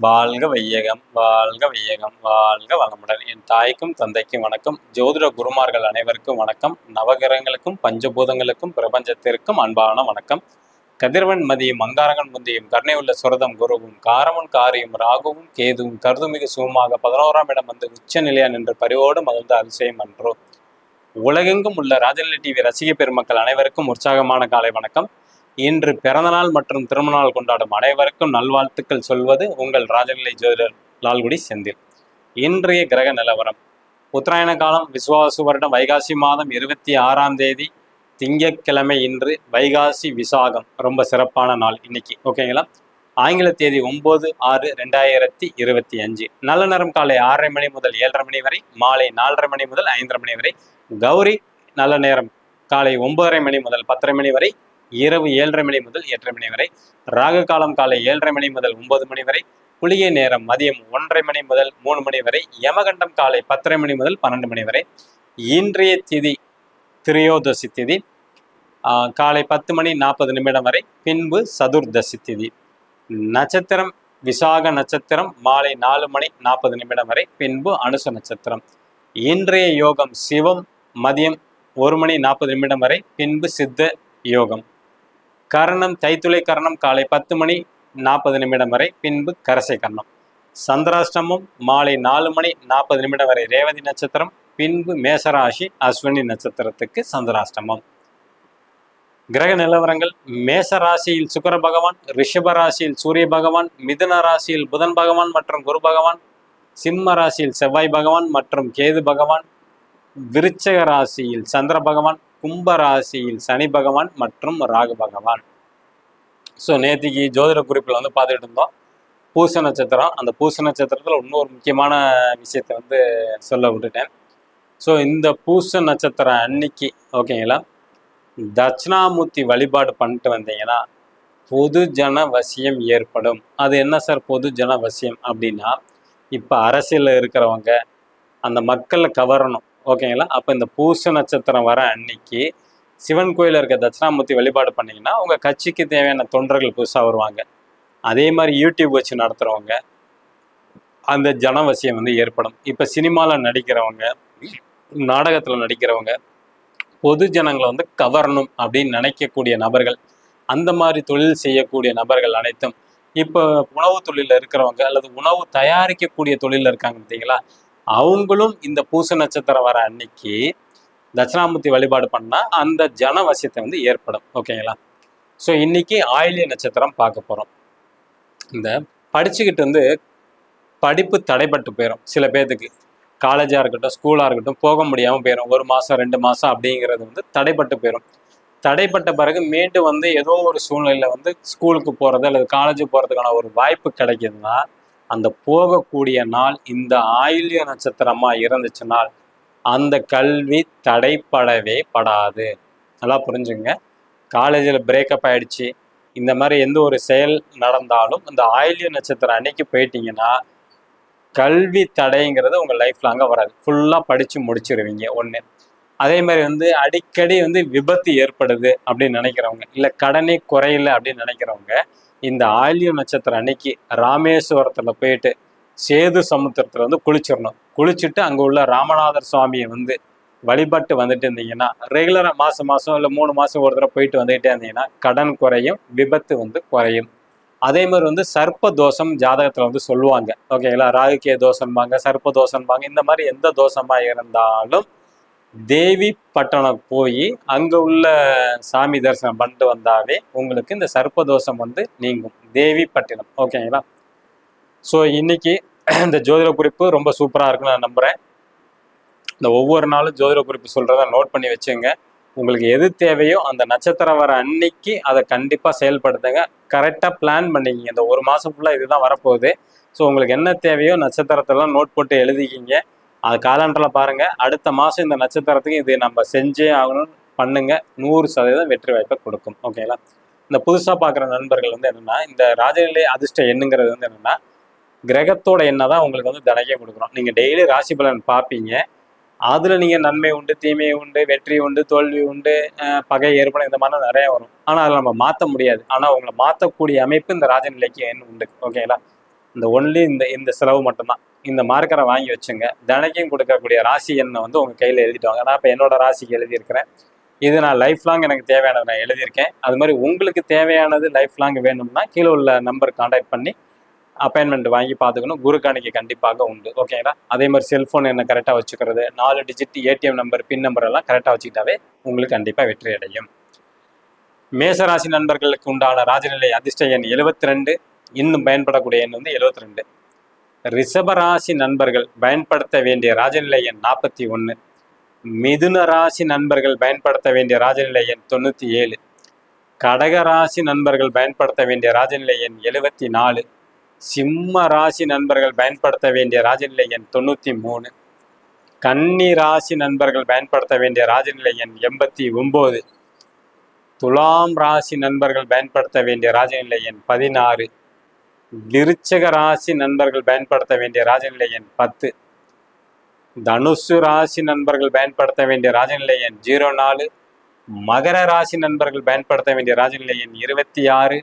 வாழ்க வையகம் வாழ்க வையகம் வாழ்க வளமுடன். என் தாய்க்கும் தந்தைக்கும் வணக்கம். ஜோதிட குருமார்கள் அனைவருக்கும் வணக்கம். நவகிரகங்களுக்கும் பஞ்சபூதங்களுக்கும் பிரபஞ்சத்திற்கும் அன்பான வணக்கம். கதிர்வன் மதியம் அங்காரகன் முந்தியும் கருணை உள்ள சுரதம் குருவும் காரமும் காரியும் ராகுவும் கேதுவும் கருதுமிகு சுகமாக பதினோராம் இடம் வந்து உச்ச நிலையா நின்று பரிவோடு மகிழ்ந்த அதிசயம் அன்றோ. உலகெங்கும் உள்ள ராஜநிலை டிவி ரசிக பெருமக்கள் அனைவருக்கும் உற்சாகமான காலை வணக்கம். இன்று பிறந்தநாள் மற்றும் திருமணநாள் கொண்டாடும் அனைவருக்கும் நல்வாழ்த்துக்கள் சொல்வது உங்கள் ராஜநிலை ஜோதிடர் லால்குடி செந்தில். இன்றைய கிரக நிலவரம். உத்தராயண காலம் விசுவாசு வருடம் வைகாசி மாதம் இருபத்தி ஆறாம் தேதி. திங்கட்கிழமை இன்று வைகாசி விசாகம். ரொம்ப சிறப்பான நாள் இன்னைக்கு. ஓகேங்களா ஆங்கில தேதி ஒன்பது ஆறு ரெண்டாயிரத்தி இருபத்தி அஞ்சு. நல்ல நேரம் காலை ஆறரை மணி முதல் ஏழரை மணி வரை மாலை நாலரை மணி முதல் ஐந்தரை மணி வரை. கௌரி நல்ல நேரம் காலை ஒன்பதரை மணி முதல் பத்தரை மணி வரை. இரவு ஏழரை மணி முதல் எட்டரை மணி வரை ராகு காலம் காலை ஏழரை மணி முதல் ஒன்பது மணி வரை குளிகை நேரம் மதியம் ஒன்றரை மணி முதல் மூணு மணி வரை யமகண்டம் காலை பத்தரை மணி முதல் பன்னெண்டு மணி வரை இன்றைய திதி திரையோதசி திதி ஆஹ், காலை பத்து மணி நாற்பது நிமிடம் வரை பின்பு சதுர்தசி திதி. நட்சத்திரம் விசாக நட்சத்திரம் மாலை நாலு மணி நாற்பது நிமிடம் வரை பின்பு அனுச நட்சத்திரம். இன்றைய யோகம் சிவம் மதியம் ஒரு மணி நாற்பது நிமிடம் வரை பின்பு சித்த யோகம். கரணம் தைத்துளை கரணம் காலை பத்து மணி நாற்பது நிமிடம் வரை பின்பு கரசை கரணம். சந்திராஷ்டமம் மாலை நாலு மணி நாற்பது நிமிடம் வரை ரேவதி நட்சத்திரம் பின்பு மேசராசி அஸ்வினி நட்சத்திரத்துக்கு சந்திராஷ்டமம். கிரக நிலவரங்கள் மேச ராசியில் சுக்கர பகவான் ரிஷப ராசியில் சூரிய பகவான் மிதுன ராசியில் புதன் பகவான் மற்றும் குரு பகவான் சிம்ம ராசியில் செவ்வாய் பகவான் மற்றும் கேது பகவான் விருச்சக ராசியில் சந்திர பகவான் கும்பராசியில் சனி பகவான் மற்றும் ராகு பகவான். ஸோ நேத்திக்கு ஜோதிட குறிப்பில் வந்து பார்த்துட்டு இருந்தோம். பூச நட்சத்திரம். அந்த பூச நட்சத்திரத்தில் இன்னொரு முக்கியமான விஷயத்தை வந்து சொல்ல விட்டுட்டேன். ஸோ இந்த பூச நட்சத்திரம் அன்னைக்கு ஓகேங்களா? தட்சிணாமூர்த்தி வழிபாடு பண்ணிட்டு வந்தீங்கன்னா பொது ஜன வசியம் ஏற்படும். அது என்ன சார்? பொது ஜன வசியம் அப்படின்னா இப்போ அரசியலில் இருக்கிறவங்க அந்த மக்களை கவரணும். ஓகேங்களா? அப்போ இந்த பூச நட்சத்திரம் வர அன்னைக்கு சிவன் கோயிலில் இருக்க தட்சிணாமூர்த்தி வழிபாடு பண்ணீங்கன்னா உங்கள் கட்சிக்கு தேவையான தொண்டர்கள் புதுசாக வருவாங்க. அதே மாதிரி யூடியூப் வச்சு நடத்துகிறவங்க அந்த ஜனவசியம் வந்து ஏற்படும். இப்போ சினிமாவில் நடிக்கிறவங்க நாடகத்தில் நடிக்கிறவங்க பொது ஜனங்களை வந்து கவரணும் அப்படின்னு நினைக்கக்கூடிய நபர்கள் அந்த மாதிரி தொழில் செய்யக்கூடிய நபர்கள் அனைத்தும் இப்போ உணவு தொழிலில் இருக்கிறவங்க அல்லது உணவு தயாரிக்கக்கூடிய தொழிலில் இருக்காங்க பார்த்தீங்களா? அவங்களும் இந்த பூச நட்சத்திரம் வர அன்னைக்கு தட்சிணாமூர்த்தி வழிபாடு பண்ணால் அந்த ஜனவசியத்தை வந்து ஏற்படும். ஓகேங்களா ஸோ இன்னைக்கு ஆயிலிய நட்சத்திரம் பார்க்க போகிறோம் இந்த படிச்சுக்கிட்டு வந்து படிப்பு தடைப்பட்டு போயிடும் சில பேர்த்துக்கு காலேஜாக இருக்கட்டும் ஸ்கூலாக இருக்கட்டும் போக முடியாமல் போயிடும் ஒரு மாதம் ரெண்டு மாதம் அப்படிங்கிறது வந்து தடைப்பட்டு போயிடும் தடைப்பட்ட பிறகு மீண்டும் வந்து ஏதோ ஒரு சூழ்நிலையில் வந்து ஸ்கூலுக்கு போகிறது அல்லது காலேஜ் போகிறதுக்கான ஒரு வாய்ப்பு கிடைக்குதுன்னா அந்த போகக்கூடிய நாள் இந்த ஆயுள்ய நட்சத்திரமாக இருந்துச்சுனால் அந்த கல்வி தடைப்படவே படாது. நல்லா புரிஞ்சுங்க. காலேஜில் பிரேக்கப் ஆயிடுச்சு. இந்த மாதிரி எந்த ஒரு செயல் நடந்தாலும் இந்த ஆயுள்ய நட்சத்திரம் அன்னைக்கு போயிட்டீங்கன்னா கல்வி தடைங்கிறது உங்கள் லைஃப் லாங்காக வராது. ஃபுல்லாக படித்து முடிச்சிருவீங்க ஒன்று அதே மாதிரி வந்து அடிக்கடி வந்து விபத்து ஏற்படுது அப்படின்னு நினைக்கிறவங்க இல்லை கடனே குறையில அப்படின்னு நினைக்கிறவங்க இந்த ஆயில்ய நட்சத்திரம் அன்னைக்கு ராமேஸ்வரத்தில் போயிட்டு சேது சமுத்திரத்தில் வந்து குளிச்சிடணும். குளிச்சுட்டு அங்கே உள்ள ராமநாதர் சுவாமியை வந்து வழிபட்டு வந்துட்டு இருந்தீங்கன்னா ரெகுலராக மாதம் மாதம் இல்லை மூணு மாதம் ஒரு தடவை போயிட்டு வந்துகிட்டே இருந்தீங்கன்னா கடன் குறையும் விபத்து வந்து குறையும். அதே மாதிரி வந்து சர்ப்ப தோஷம் ஜாதகத்தில் வந்து சொல்லுவாங்க. ஓகேங்களா? ராகுக்கே தோஷம்பாங்க சர்ப்ப தோஷம்பாங்க இந்த மாதிரி எந்த தோஷமாக இருந்தாலும் தேவி பட்டணம் போய் அங்கே உள்ள சாமி தரிசனம் பண்ணிட்டு வந்தாவே உங்களுக்கு இந்த சர்ப்பதோஷம் வந்து நீங்கும். தேவி பட்டினம். ஓகேங்களா? ஸோ இன்னைக்கு இந்த ஜோதிட குறிப்பு ரொம்ப சூப்பராக இருக்குன்னு நான் நம்புகிறேன் இந்த ஒவ்வொரு நாளும் ஜோதிட குறிப்பு சொல்கிறத நோட் பண்ணி வச்சுங்க. உங்களுக்கு எது தேவையோ அந்த நட்சத்திரம் வர அன்னைக்கு அதை கண்டிப்பாக செயல்படுத்துங்க. கரெக்டாக பிளான் பண்ணிக்கிங்க. இந்த ஒரு மாதம் ஃபுல்லாக இதுதான் வரப்போகுது. ஸோ உங்களுக்கு என்ன தேவையோ நட்சத்திரத்தெல்லாம் நோட் போட்டு எழுதிக்கிங்க. அது காலண்டரில் பாருங்க. அடுத்த மாதம் இந்த நட்சத்திரத்துக்கு இது நம்ம செஞ்சே ஆகணும்னு பண்ணுங்க. நூறு சதவீதம் வெற்றி வாய்ப்பை கொடுக்கும். ஓகேங்களா இந்த புதுசாக பார்க்குற நண்பர்கள் வந்து என்னன்னா இந்த ராஜநிலை அதிர்ஷ்ட எண்ணுங்கிறது வந்து என்னன்னா கிரகத்தோட எண்ணை தான் உங்களுக்கு வந்து தனக்கே கொடுக்குறோம் நீங்கள் டெய்லி ராசி பலன் பார்ப்பீங்க. அதில் நீங்கள் நன்மை உண்டு தீமை உண்டு வெற்றி உண்டு தோல்வி உண்டு பகை ஏற்படும் இந்த மாதிரிலாம் நிறைய வரும். ஆனால் அதில் நம்ம மாற்ற முடியாது. ஆனால் உங்களை மாற்றக்கூடிய அமைப்பு இந்த ராஜநிலைக்கு எண் உண்டு. ஓகேங்களா இந்த ஒன்லி இந்த இந்த செலவு மட்டும்தான். இந்த மார்க்கரை வாங்கி வச்சுங்க. தினைக்கும் கொடுக்கக்கூடிய ராசி எண்ணை வந்து உங்கள் கையில் எழுதிட்டு வாங்க நான் இப்போ என்னோட ராசிக்கு எழுதியிருக்கிறேன். இது நான் லைஃப் லாங் எனக்கு தேவையானது நான் எழுதியிருக்கேன். அது மாதிரி உங்களுக்கு தேவையானது லைஃப் லாங் வேணும்னா கீழே உள்ள நம்பர் காண்டாக்ட் பண்ணி அப்பாயின்மெண்ட் வாங்கி பார்த்துக்கணும். குரு காணிக்கை கண்டிப்பாக உண்டு. ஓகேங்களா அதே மாதிரி செல்ஃபோன் என்ன கரெக்டாக வச்சுக்கிறது நாலு digit ATM number pin number எல்லாம் கரெக்டாக வச்சுக்கிட்டாவே உங்களுக்கு கண்டிப்பாக வெற்றி அடையும் மேசராசி நண்பர்களுக்கு உண்டான ராஜநிலை அதிர்ஷ்ட எண் எழுபத்தி ரெண்டு இன்னும் பயன்படக்கூடிய எண் வந்து எழுபத்தி ரெண்டு ரிஷபராசி நண்பர்கள் பயன்படுத்த வேண்டிய ராஜநிலை எண் நாற்பத்தி ஒன்று மிதுன ராசி நண்பர்கள் பயன்படுத்த வேண்டிய ராஜநிலை எண் தொண்ணூற்றி ஏழு. கடக ராசி நண்பர்கள் பயன்படுத்த வேண்டிய ராஜநிலை எண் எழுபத்தி நாலு. சிம்ம ராசி நண்பர்கள் பயன்படுத்த வேண்டிய ராஜநிலை எண் தொண்ணூற்றி மூணு. கன்னி ராசி நண்பர்கள் பயன்படுத்த வேண்டிய ராஜநிலை எண் எண்பத்தி ஒம்பது. துலாம் ராசி நண்பர்கள் பயன்படுத்த வேண்டிய ராஜநிலை எண் பதினாறு. விருச்சக ராசி நண்பர்கள் பயன்படுத்த வேண்டிய ராஜநிலை எண் பத்து. தனுசு ராசி நண்பர்கள் பயன்படுத்த வேண்டிய ராஜநிலை எண் ஜீரோ நாலு. மகர ராசி நண்பர்கள் பயன்படுத்த வேண்டிய ராஜநிலை எண் இருபத்தி ஆறு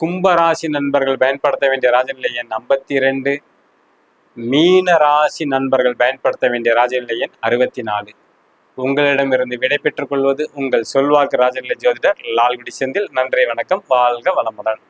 கும்ப ராசி நண்பர்கள் பயன்படுத்த வேண்டிய ராஜநிலை எண் ஐம்பத்தி ரெண்டு மீன ராசி நண்பர்கள் பயன்படுத்த வேண்டிய ராஜநிலை எண் அறுபத்தி நாலு உங்களிடமிருந்து விடைபெற்றுக் கொள்வது உங்கள் சொல்வாக்கு ராஜநிலை ஜோதிடர் லால்குடி செந்தில். நன்றி வணக்கம் வாழ்க வளமுடன்.